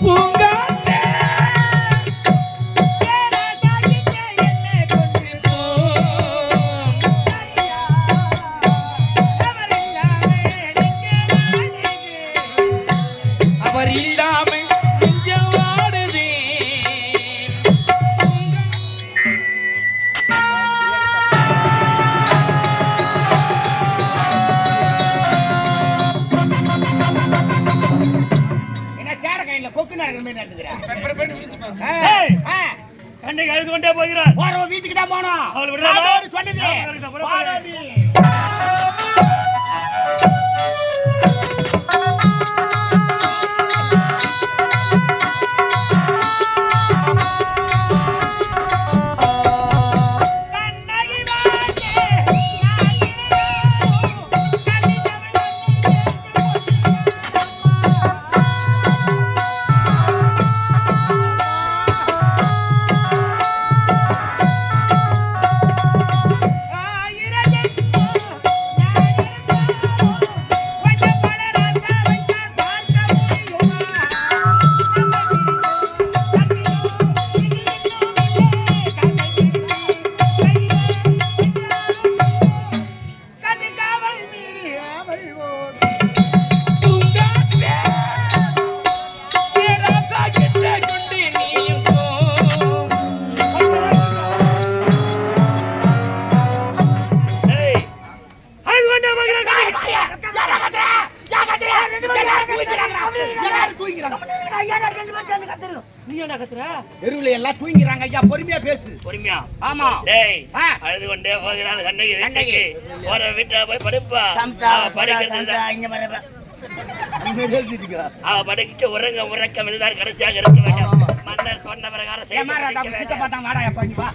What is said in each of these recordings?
Bunga கண்ணைக்கு அழுது கொண்டே போகிறார். வீட்டுக்கு தான் போனோம் சொன்னது. நீ என்ன கத்துற? தெருவுல எல்லாம் தூங்கிறாங்க ஐயா பொறுமையா பேசு. பொறுமையா? ஆமா. டேய். அழுது கொண்டே போகிறாள் கண்ணகி கண்ணகி. போற வீட்டுல போய் படுப்பா. சம்சா படிக்கிறது அவ படிக்கிட்டு உறங்க உறக்கம் இதுதான் கடைசியாக இருக்க வேண்டும். மன்னர் சொன்ன பிரகாரம் செய்து முடிக்க வேண்டும். சித்தப்பா தான் வாடா எப்பா நீ வா.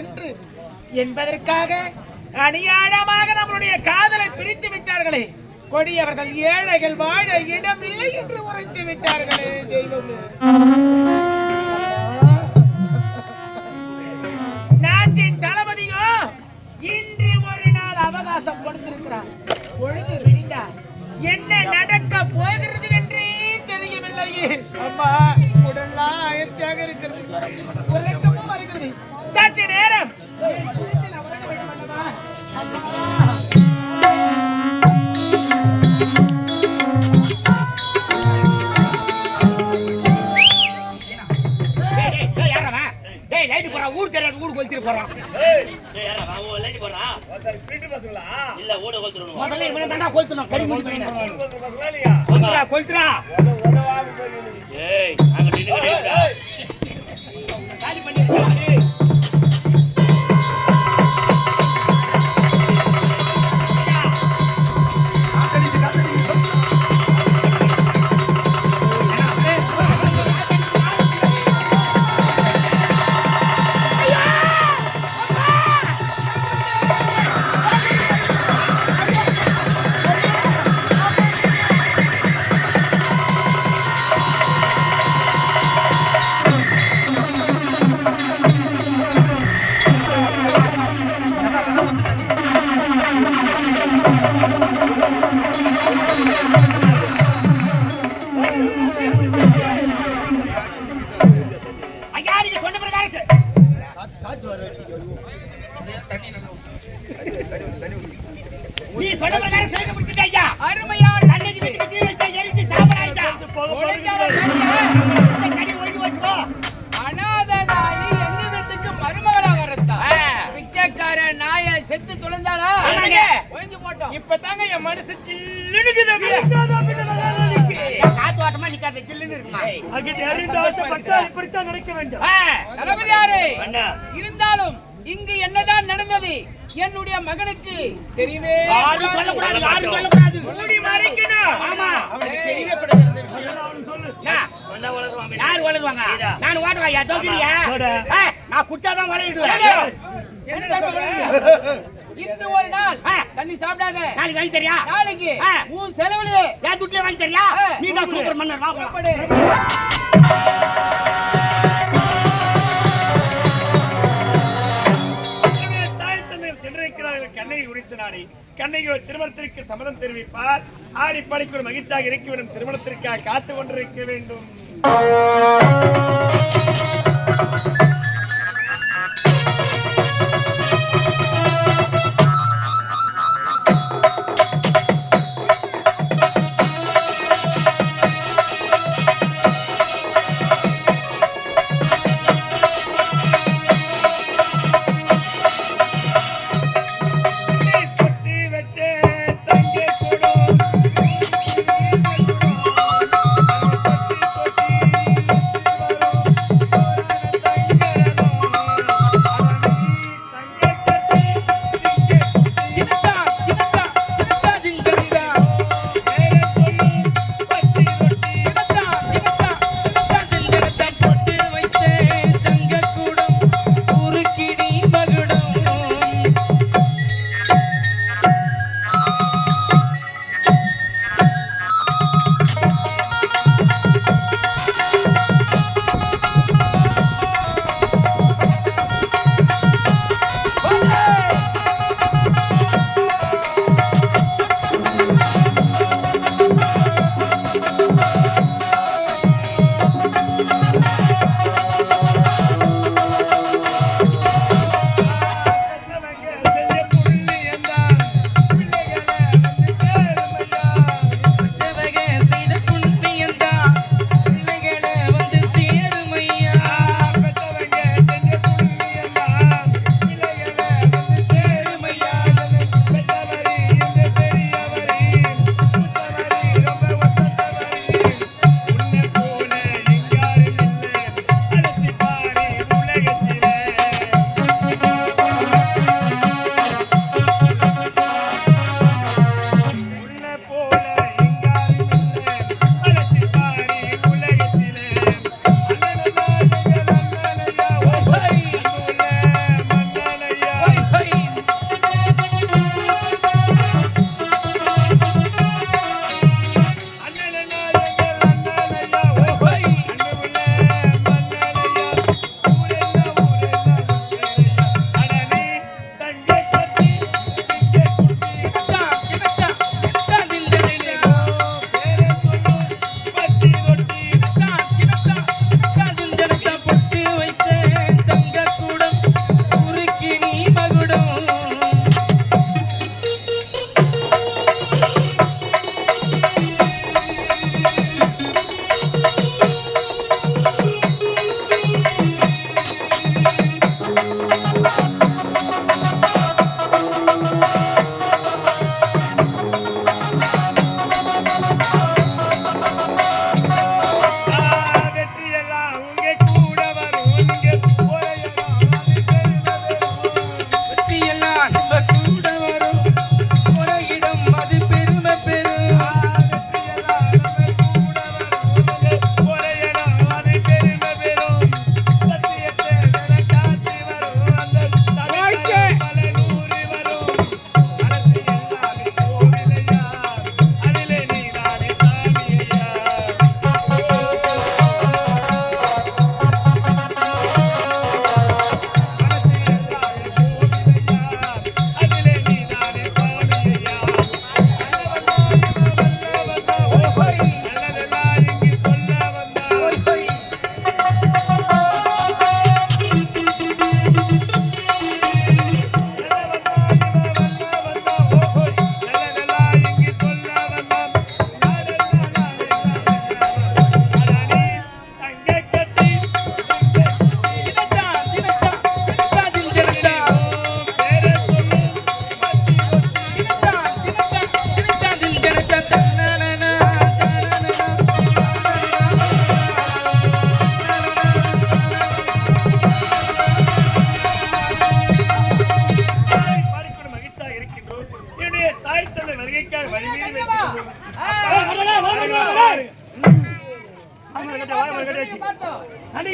என்று என்பதற்காக அணியாழமாக நம்மளுடைய காதலை பிரித்து விட்டார்களே. கொடியவர்கள் ஏழைகள் வாழ இடமில்லை என்று உரைத்து விட்டார்களே தெய்வமே. நாட்டின் தளபதியோ இன்று ஒரு நாள் அவகாசம் கொடுத்திருக்கிறார் பொழுது விழிந்தார் என்ன நடக்க போகிறது என்றே தெரியவில்லை அம்மா உடல்லாம் அயற்சியாக இருக்கிறது. உறக்கமும் வருகிறது. சற்று நேரம் ஊர் தெரியாத ஊர் கொளுத்திட்டு போறான். இல்ல, ஊட கொளுத்துறணும். முதல்ல இவனை தான்டா கொளுத்தணும், கறி மூடி பையனை. ஏய், அங்க? காலி. தொலைஞ்சாளா? ஆமாங்க. ஒழிஞ்சு போட்டோம். இப்பதாங்க என் மனசு காத்து வாட்டமா நிக்காத சில்லுன்னு இருக்குமா? இப்படித்தான் நினைக்க வேண்டும். தளபதியாரே இருந்தாலும் இங்கு என்னதான் நடந்தது என்னுடைய மகனுக்கு தெரியவே யாரும் சொல்லக்கூடாது யாரும் சொல்லக்கூடாது. மூடி மறைக்கணும். ஆமா. அவனுக்கு யார் வளருவாங்க? நீதா. நான் ஓடுவா யா தோக்கிறியா. நான் குச்சாதான் வளையிடுவேன்? இன்று ஒரு நாள். தண்ணி சாப்பிடாத. நாளைக்கு வாங்கி தரியா? நாளைக்கு. உன் செலவுல என் துட்டுல வாங்கி தரியா. நீ தான் சூப்பர் மன்னர் வா சென்றிருக்கிறார்கள். கண்ணகி உரித்த நாடி திருமணத்திற்கு சம்மதம் தெரிவிப்பார். ஆடி படைக்கு ஒரு மகிழ்ச்சியாக இறக்கிவிடும் திருமணத்திற்காக காத்து கொண்டிருக்க வேண்டும்.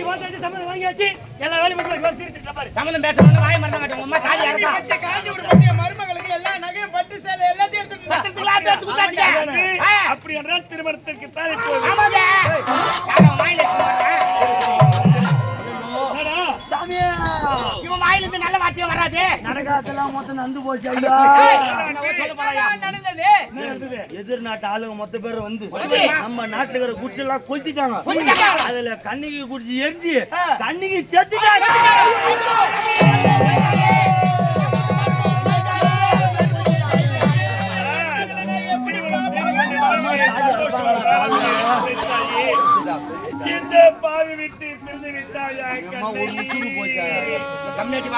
பார்த்தாச்சு சம்மந்தம் வாங்கியாச்சு. எல்லா வேலையும் மட்டும் வேலை தீர்த்துட்டு பாரு. சம்மந்தம் வாய காஞ்சி விட மருமகளுக்கு எல்லா நகையும் பட்டு சேலை எல்லாத்தையும். சத்திரத்துக்குள்ள எடுத்து அப்படி என்றால் திருமணத்திற்கு தான் இப்போது. ஆமாங்க. வாயில வர்றா? என்னடா? இவன் வாயில இருந்து நல்ல வார்த்தையே வராது நடக்காதெல்லாம் மொத்தம் நந்து போச்சு ஐயா நடந்தது என்ன நடந்தது? எதிர் நாட்டு ஆளுங்க மொத்த பேர் வந்து? நம்ம நாட்டுல இருக்கிற குடிச்சு எல்லாம் கொளுத்திட்டாங்க கொளுத்திட்டாங்க? அதுல கண்ணிக்கு குடிச்சு எரிஞ்சு கண்ணிக்கு செத்துட்டாங்க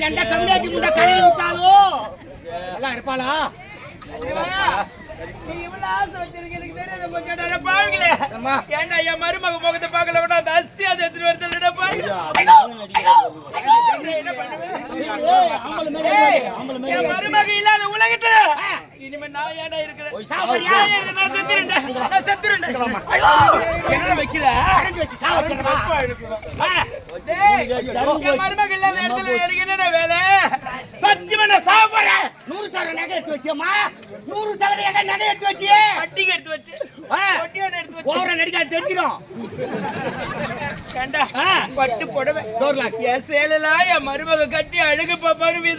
எந்த விட்டாலோ? நல்லா இருப்பாளா? அம்மா. ஏன்டா என் மருமக முகத்தை பார்க்கல விட அஸ்தி அதை எடுத்துட்டு வரதுல என் மருமக இல்லாத உலகத்துல இனிமே நான் ஏன்டா இருக்கிறேன்? சாவடியா? நான் செத்துருண்டா நான் செத்துருண்டா என்ன வைக்கிற கரண்ட் வச்சு சாவ வைக்கிறவா? டேய், என் மருமக இல்லாத இடத்துல எனக்கு என்னடா வேலை? சத்தியமா நான் சாவ போறேன். நூறு சவர நகை எடுத்து வச்சியம்மா. நூறு சவர நகை நகை எடுத்து வச்சியே? வட்டிக்கு எடுத்து வச்சு. எடுத்து வச்சு. ஓவரா நடிக்காது தெரிஞ்சிடும் ஏண்டா. பட்டு புடவை என் சேலெல்லாம் என் மருமக கட்டி அழகு பாப்பான்னு.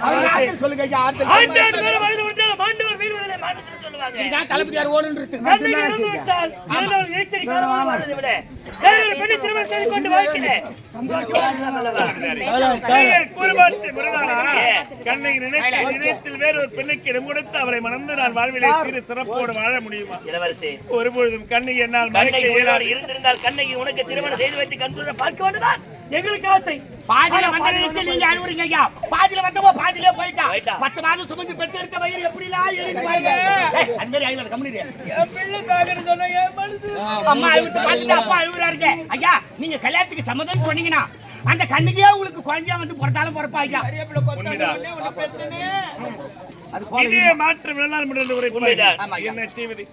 அவர் ஆட்கள் சொல்லுங்க இதுதான் தளபதியார் ஓடுன்றது. விட்டால் காலமாக வாழ்வதை விட. பெண்ணை திருமணம் செய்து கொண்டு அவரை மணந்து நான் வாழ்விலே சிறு சிறப்போடு வாழ முடியுமா? இளவரசி. ஒருபொழுதும் கண்ணை என்னால் கண்ணகி இயலாது. இருந்திருந்தால் கண்ணகி உனக்கு திருமணம் செய்து வைத்து கண்குள்ள பார்க்க வேண்டுதான் எங்களுக்கு ஆசை. பாதியில வந்த நினைச்சு நீங்க அழுவுறீங்க ஐயா. பாதியில வந்தவோ பாதியிலே போயிட்டா. பத்து மாதம் சுமந்து பெத்தெடுத்த வயிறு பாருங்க. ஏய், அந்த மாதிரி கம்முனு இரு. என் பிள்ளை சாகுன்னு சொன்னா என் மனசு. அம்மா அழுவிட்டு பார்த்துட்டு அப்பா அழுகுறாருங்க. ஐயா நீங்க கல்யாணத்துக்கு சம்மதம் சொன்னீங்கன்னா அந்த கண்ணுக்கே உங்களுக்கு குழந்தையா வந்து பிறந்தாலும் பிறப்பா ஐயா. அது போல இதே மாற்றம் ஐயா. என்ன செய்வது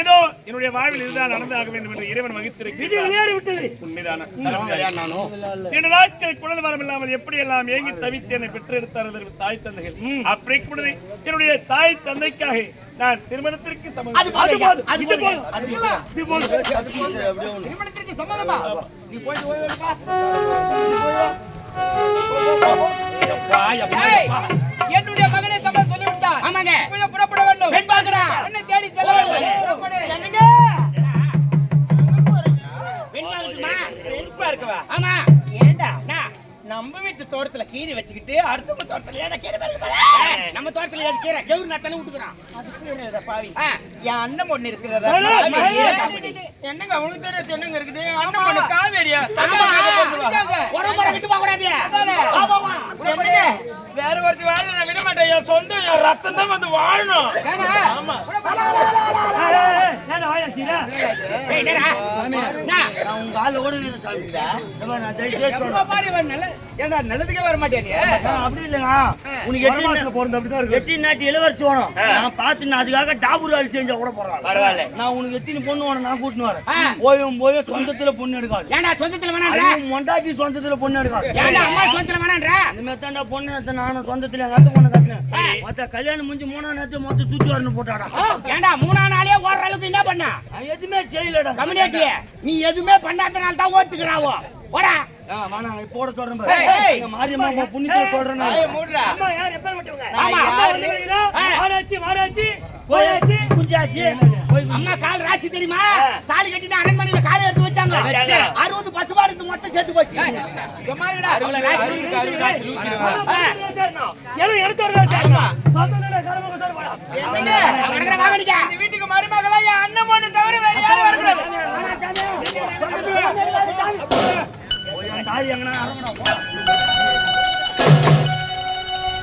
ஏதோ என்னுடைய வாழ்வில் இதுதான் நடந்தாக வேண்டும் என்று இறைவன் இரண்டு நாட்கள் குழந்தை வரம் இல்லாமல் எப்படி எல்லாம் ஏங்கி தவித்து என்னை பெற்றெடுத்தார் தாய் தந்தைகள். அப்படி பொழுது என்னுடைய தாய் தந்தைக்காக நான் திருமணத்திற்கு சம்மதமா நீ போயிட்டு. என்னுடைய மகனை சம்மதம் சொல்லிவிட்டார் ஆமாங்க. இப்பொழுது புறப்பட வேண்டும். பெண் பார்க்கறா. என்னை தேடி செல்ல வேண்டும். தோட்டத்துல கீரை வச்சுக்கிட்டு அடுத்தவங்க தோட்டத்துல கீரை பறிக்க ஏய், நம்ம தோட்டத்துல கீரை? கெவுரு நத்தானே விட்டுக்கிறான்? பாவி. என் அண்ணன் பொண்ணு இருக்கிறதா. என்னங்க அவனுக்கு தெரியாது என்னங்க இருக்குது? அண்ணன் பொண்ணு காவேரியா? வேற ஒருத்தி வாழ நான் விட மாட்டேன். என் சொந்த என் ரத்தம் தான் வந்து வாழணும். ஆமா. ஏன்டா நல்லதுக்கே வர மாட்டேன் அப்படி இல்லைண்ணா. உனக்கு எத்தனை போறது அப்படிதான் இருக்கு. எத்தனை நாட்டு இளவரசி வேணும். நான் பார்த்து நான் அதுக்காக டாபூர் வேலை செஞ்சா கூட போறேன் பரவாயில்ல. நான் உனக்கு எத்தனை பொண்ணு வேணும் நான் கூட்டின்னு வரேன். போயும் போய் சொந்தத்துல பொண்ணு எடுக்காது. ஏன்டா சொந்தத்துல அதுவும் மொண்டாட்டி சொந்தத்துல பொண்ணு எடுக்காது. ஏன்டா அம்மா சொந்தத்துல வேணான்ற இனிமே தாண்டா பொண்ணு எடுத்த நானும் சொந்தத்துல எங்க அத்தை பொண்ணு கட்டினேன். மொத்த கல்யாணம் முடிஞ்சு மூணாம் நேரத்து மொத்த சுத்தி வரணும் போட்டாடா. ஏன்டா மூணா நாளே ஓடுற அளவுக்கு என்ன பண்ண? எதுவுமே செய்யலடா கம்யூனிட்டி நீ எதுவுமே பண்ணாதனால தான் ஓட்டுக்கிறாவோ ஓடா போட சொல்றேன் மாரியம்மா புண்ணியத்துல சொல்றேன் அம்மா கால் ராசி தெரியுமா தாலி கட்டிட்டு அரண்மனையில காலை எடுத்து வச்சாங்க. அறுபது பசுமாடு இருந்து மொத்தம் சேர்த்து போச்சு அறுபது இந்த வீட்டுக்கு மருமகளா என் அண்ணன் பொண்ணு தவிர வேற யாரும் வரக்கூடாது அரவணா